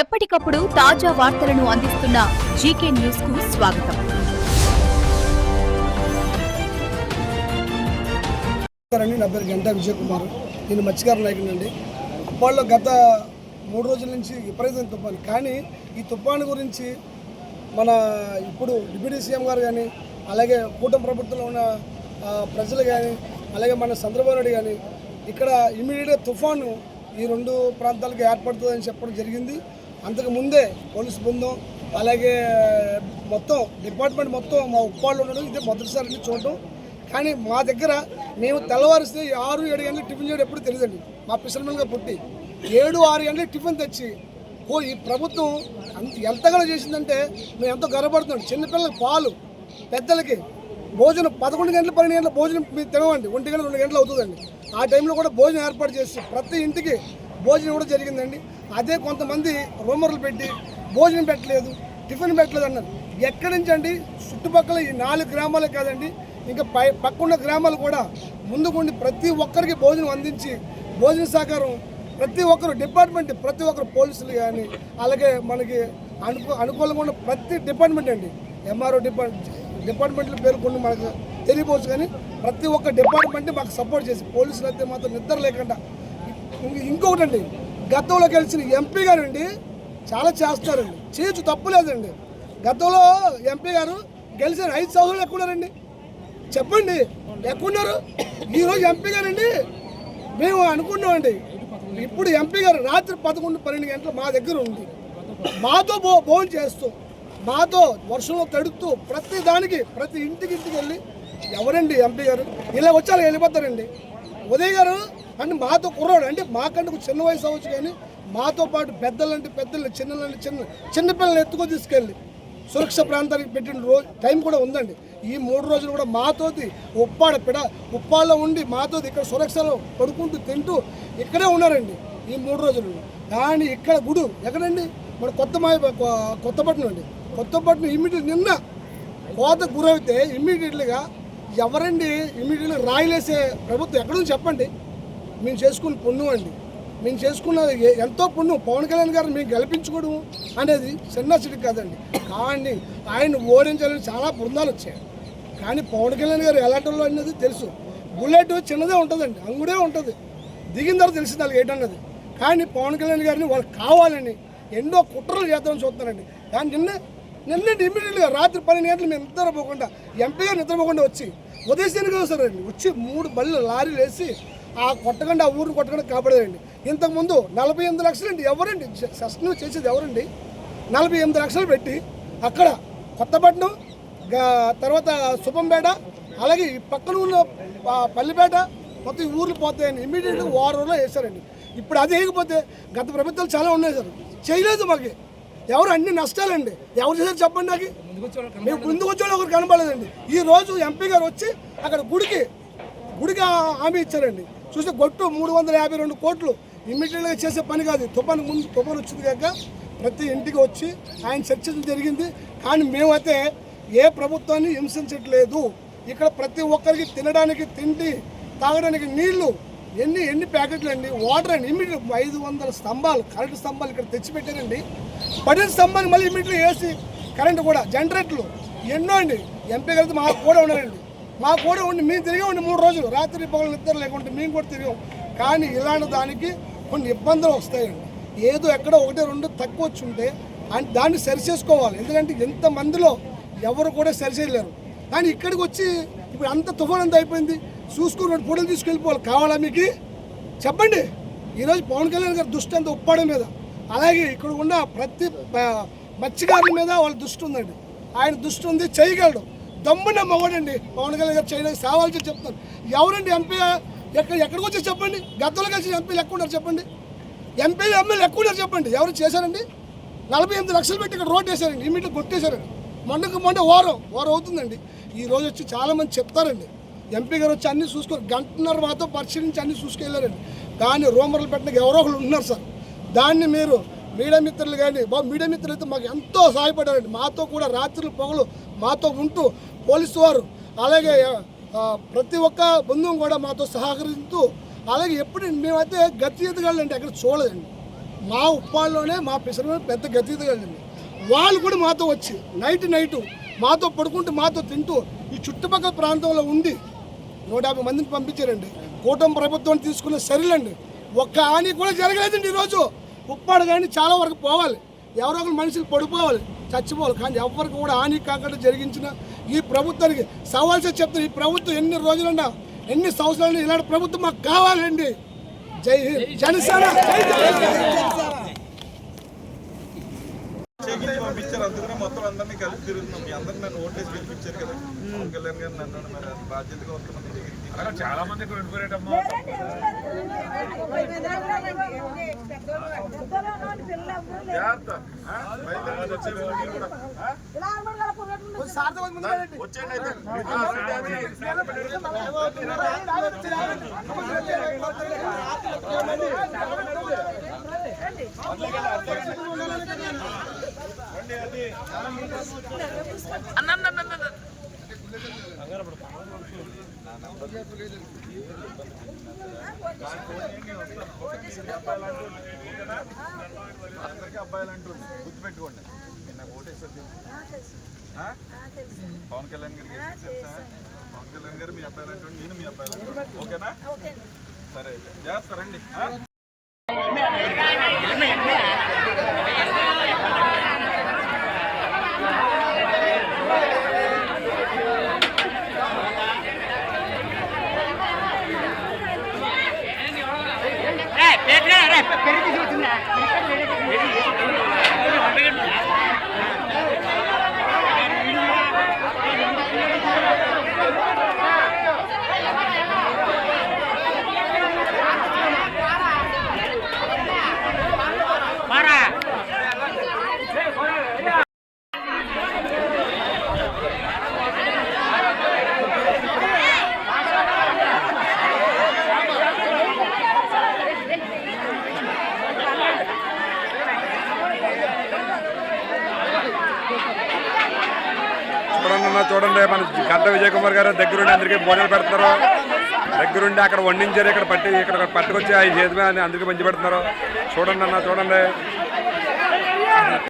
ఎప్పటికప్పుడు తాజా వార్తలను అందిస్తున్న జీకే న్యూస్కు స్వాగతం. నా పేరు గంటా విజయ్ కుమార్ నేను మత్స్యకార నాయకుడు అండి గత మూడు రోజుల నుంచి విపరీతమైన తుఫాను. కానీ ఈ తుఫాను గురించి మన ఇప్పుడు డిప్యూటీ సీఎం గారు కానీ అలాగే కూటమి ప్రభుత్వంలో ఉన్న ప్రజలు కానీ అలాగే మన చంద్రబాబు నాయుడు కానీ ఇక్కడ ఇమీడియట్గా తుఫాను ఈ రెండు ప్రాంతాలకు ఏర్పడుతుందని చెప్పడం జరిగింది. అంతకు ముందే పోలీస్ బృందం అలాగే మొత్తం డిపార్ట్మెంట్ మొత్తం మా ఉప్పాళ్ళు ఉండడం ఇదే మొదటిసారి చూడటం. కానీ మా దగ్గర మేము తెల్లవారిస్తే ఆరు ఏడు గంటలకు టిఫిన్ చేయడం ఎప్పుడు తెలియదండి. మా పిసర్మన్గా పుట్టి ఏడు ఆరు గంటలకు టిఫిన్ తెచ్చి ఓ ఈ ప్రభుత్వం అంత ఎంతగానో చేసిందంటే మేము ఎంతో గర్వపడుతున్నాం. చిన్నపిల్లలకి పాలు పెద్దలకి భోజనం పదకొండు గంటల పన్నెండు గంటల భోజనం మీరు తినవండి. ఒంటి గంటల రెండు గంటలు అవుతుందండి. ఆ టైంలో కూడా భోజనం ఏర్పాటు చేసి ప్రతి ఇంటికి భోజనం కూడా జరిగిందండి. అదే కొంతమంది రూమర్లు పెట్టి భోజనం పెట్టలేదు టిఫిన్ పెట్టలేదు అన్నారు. ఎక్కడి నుంచి అండి? చుట్టుపక్కల ఈ నాలుగు గ్రామాలే కాదండి. ఇంకా పై పక్కన్న గ్రామాలు కూడా ముందుకుండి ప్రతి ఒక్కరికి భోజనం అందించి భోజన సహకారం ప్రతి ఒక్కరు డిపార్ట్మెంట్ ప్రతి ఒక్కరు పోలీసులు కానీ అలాగే మనకి అనుకూ అనుకూలంగా ఉన్న ప్రతి డిపార్ట్మెంట్ అండి. ఎంఆర్ఓ డిపార్ట్మెంట్ డిపార్ట్మెంట్లు పేర్కొని మనకు తెలియపోవచ్చు కానీ ప్రతి ఒక్క డిపార్ట్మెంట్ మాకు సపోర్ట్ చేసి పోలీసులు అయితే మాత్రం నిద్ర లేకుండా ఇంకొకటండి. ఇంకొకటి అండి గతంలో గెలిచిన ఎంపీ గారు అండి చాలా చేస్తారండి. చేయొచ్చు తప్పు లేదండి. గతంలో ఎంపీ గారు గెలిచిన ఐదు సంవత్సరాలు ఎక్కున్నారండి చెప్పండి. ఎక్కున్నారు ఈరోజు ఎంపీ గారండి మేము అనుకున్నామండి. ఇప్పుడు ఎంపీ గారు రాత్రి పదకొండు పన్నెండు గంటలు మా దగ్గర ఉంది మాతో భో భోజనం చేస్తూ మాతో వర్షంలో తడుతూ ప్రతి దానికి ప్రతి ఇంటికి ఇంటికి వెళ్ళి ఎవరండి ఎంపీ గారు? ఇలా వచ్చారు వెళ్ళిపోతారండి. ఉదయ్ గారు అంటే మాతో కుర్రాడు. అంటే మాకంటే చిన్న వయసు అవ్వచ్చు కానీ మాతో పాటు పెద్దలంటే పెద్దలు చిన్నలంటే చిన్న చిన్నపిల్లలు ఎత్తుకో తీసుకెళ్ళి సురక్ష ప్రాంతానికి పెట్టిన రోజు టైం కూడా ఉందండి. ఈ మూడు రోజులు కూడా మాతోది ఉప్పాడ పిడ ఉప్పాడలో ఉండి మాతోది ఇక్కడ సురక్షలో పడుకుంటూ తింటూ ఇక్కడే ఉన్నారండి ఈ మూడు రోజులు. కానీ ఇక్కడ గుడు ఎక్కడండి? మన కొత్త మాయ కొత్తపట్నం అండి. కొత్తపట్నం ఇమ్మీడియట్ నిన్న కోత గురైతే ఇమ్మీడియట్లీగా ఎవరండి ఇమీడియట్గా రాయిలేసే ప్రభుత్వం? ఎక్కడో చెప్పండి. మేము చేసుకున్న పుణ్యం అండి. మేము చేసుకున్న ఎంతో పుణ్యం. పవన్ కళ్యాణ్ గారిని మేము గెలిపించుకోవడం అనేది చిన్న చిటి కాదండి. కానీ ఆయన ఓడించాలని చాలా బృందాలు వచ్చాయి. కానీ పవన్ కళ్యాణ్ గారు ఎలాంటి వాళ్ళు అనేది తెలుసు. బుల్లెట్ చిన్నదే ఉంటుందండి. అంగుడే ఉంటుంది. దిగిన తర్వాత తెలిసింది వాళ్ళకి ఏంటన్నది కానీ పవన్ కళ్యాణ్ గారిని వాళ్ళు కావాలని ఎన్నో కుట్రలు చేద్దామని చూస్తున్నారండి. కానీ నిన్న నిన్న ఇమీడియట్గా రాత్రి పన్నెండు గంటలు మేము నిద్రపోకుండా ఎంపీ గారు నిద్రపోకుండా వచ్చి ఉదయసేనగా వస్తారండి వచ్చి మూడు బళ్ళు లారీలు వేసి ఆ కొట్టకుండా ఆ ఊరు కొట్టకుండా కాపాడేదండి ఇంతకుముందు నలభై ఎనిమిది లక్షలు అండి. ఎవరండి? సస్టైన్ చేసేది ఎవరండి? నలభై ఎనిమిది లక్షలు పెట్టి అక్కడ కొత్తపట్నం తర్వాత శుభంపేట అలాగే ఈ పక్కన ఉన్న పల్లిపేట మొత్తం ఊర్లు పోతాయని ఇమీడియట్గా వారం వేశారండి ఇప్పుడు అది వేయకపోతే గత ప్రభుత్వాలు చాలా ఉన్నాయి సార్. చేయలేదు మాకు. ఎవరు అన్ని నష్టాలండి? ఎవరు చేశారు చెప్పండి నాకు? మేము ముందుకు వచ్చే ఒకరు కనపడలేదండి. ఈ రోజు ఎంపీ గారు వచ్చి అక్కడ గుడికి గుడికి హామీ ఇచ్చారండి. చూస్తే గొట్టు మూడు వందల యాభై రెండు కోట్లు. ఇమ్మీడియట్గా చేసే పని కాదు. తుఫాను ముందు తుఫాను వచ్చింది కాక ప్రతి ఇంటికి వచ్చి ఆయన చర్చించడం జరిగింది. కానీ మేమైతే ఏ ప్రభుత్వాన్ని హింసించట్లేదు. ఇక్కడ ప్రతి ఒక్కరికి తినడానికి తిండి తాగడానికి నీళ్ళు ఎన్ని ఎన్ని ప్యాకెట్లు అండి? వాటర్ అండి. ఇమీడియట్ ఐదు వందల స్తంభాలు కరెంటు స్తంభాలు ఇక్కడ తెచ్చిపెట్టారండి. పడిన స్తంభాలు మళ్ళీ ఇమ్మీడియట్గా వేసి కరెంటు కూడా జనరేటర్లు ఎన్నో అండి. ఎంపీ గారితో మాకు కూడా ఉన్నారండి. మాకు కూడా ఉండి మేము తిరిగామండి మూడు రోజులు. రాత్రి పగలు నిద్ర లేకుంటే మేము కూడా తిరిగాం. కానీ ఇలాంటి దానికి కొన్ని ఇబ్బందులు వస్తాయండి. ఏదో ఎక్కడో ఒకటి రెండు తక్కువ వచ్చి ఉంటే అన్- దాన్ని సరి చేసుకోవాలి. ఎందుకంటే ఎంతమందిలో ఎవరు కూడా సరి చేయలేరు. కానీ ఇక్కడికి వచ్చి ఇప్పుడు అంత తుఫాన్ అంత అయిపోయింది. చూసుకుని రెండు ఫోటోలు తీసుకెళ్ళిపోవాలి. కావాలా మీకు? చెప్పండి. ఈరోజు పవన్ కళ్యాణ్ గారి దృష్టి అంతా ఉప్పాడం మీద. అలాగే ఇక్కడ ఉన్న ప్రతి మత్స్యకారుల మీద వాళ్ళ దృష్టి ఉందండి. ఆయన దృష్టి ఉంది చేయగలడు. దమ్మున మగడండి పవన్ కళ్యాణ్ గారు చేయడానికి సావాల్సి చెప్తాను ఎవరండి ఎంపీ? ఎక్కడ ఎక్కడికి వచ్చి చెప్పండి? గతంలో కలిసి ఎంపీలు ఎక్కువ ఉన్నారు చెప్పండి. ఎంపీలు ఎమ్మెల్యే ఎక్కువ ఉన్నారు చెప్పండి. ఎవరు చేశారండి? నలభై ఎనిమిది లక్షలు పెట్టి ఇక్కడ రోడ్ వేశారండి ఇమీడియట్ కొట్టేశారండి. మొన్నకు మొన్న వారం వారం అవుతుందండి. ఈ రోజు వచ్చి చాలామంది చెప్తారండి. ఎంపీ గారు వచ్చి అన్ని చూసుకొని గంటన్నర మాతో పరిశీలించి అన్ని చూసుకెళ్ళారండి. దాన్ని రూమర్లు పెట్టడానికి ఎవరో ఒకరు ఉన్నారు సార్. దాన్ని మీరు మీడియా మిత్రులు కానీ బాబు మీడియా మిత్రులు అయితే మాకు ఎంతో సహాయపడారండి. మాతో కూడా రాత్రులు పొగలు మాతో ఉంటూ పోలీసు వారు అలాగే ప్రతి ఒక్క బంధువు కూడా మాతో సహకరిస్తూ అలాగే ఎప్పుడు మేమైతే గతి ఎదగాలంటే అక్కడ చూడలేదండి. మా ఉప్పాల్లోనే మా పిసరమే పెద్ద గతి కలిగింది వాళ్ళు కూడా మాతో వచ్చి నైట్ నైటు మాతో పడుకుంటూ మాతో తింటూ ఈ చుట్టుపక్కల ప్రాంతంలో ఉండి నూట యాభై మందిని పంపించారండి. కూటమి ప్రభుత్వం తీసుకున్న చర్యలండి ఒక్క హాని కూడా జరగలేదండి ఈరోజు. ఉప్పాడు కానీ చాలా వరకు పోవాలి. ఎవరో ఒకరు మనుషులు పడిపోవాలి చచ్చిపోవాలి. కానీ ఎవరికి కూడా హాని కాకుండా జరిగించిన ఈ ప్రభుత్వానికి సవాల్సే చెప్తారు ఈ ప్రభుత్వం ఎన్ని రోజులున్నా ఎన్ని సంవత్సరాలు ఇలాంటి ప్రభుత్వం మాకు కావాలండి. జై హింద్. జనసేన. చేయించి పంపించారు అందుకనే మొత్తం అందరినీ కలిపి తిరుగుతున్నాం మీ అందరిని నన్ను ఓటేసి గెలిపించారు కదా పవన్ కళ్యాణ్ గారు నన్ను మరి అది బాధ్యతగా వస్తున్నాం దగ్గరికి చాలా మంది ఇక్కడ ఉండిపోయారమ్మా? వచ్చేయండి అందరికీ అబ్బాయిలు అంటూ గుర్తుపెట్టుకోండి మీరు నాకు ఓటేసారు తెలుసు ఆ? పవన్ కళ్యాణ్ గారికి ఎప్పుడు పవన్ కళ్యాణ్ గారు మీ అబ్బాయిలు అంటూ నేను మీ అబ్బాయిలు అంటూ ఓకేనా సరే అయితే చేస్తారండి ఆ? చూడండి చూడండి. మన గంట విజయ్ కుమార్ గారు దగ్గరుండి అందరికీ భోజనాలు పెడతారు. దగ్గరుండి అక్కడ వండించారు ఇక్కడ పట్టి ఇక్కడ పట్టుకొచ్చి ఆయన చేతి అందరికీ మంచి పెడుతున్నారు. చూడండి అన్న చూడండి.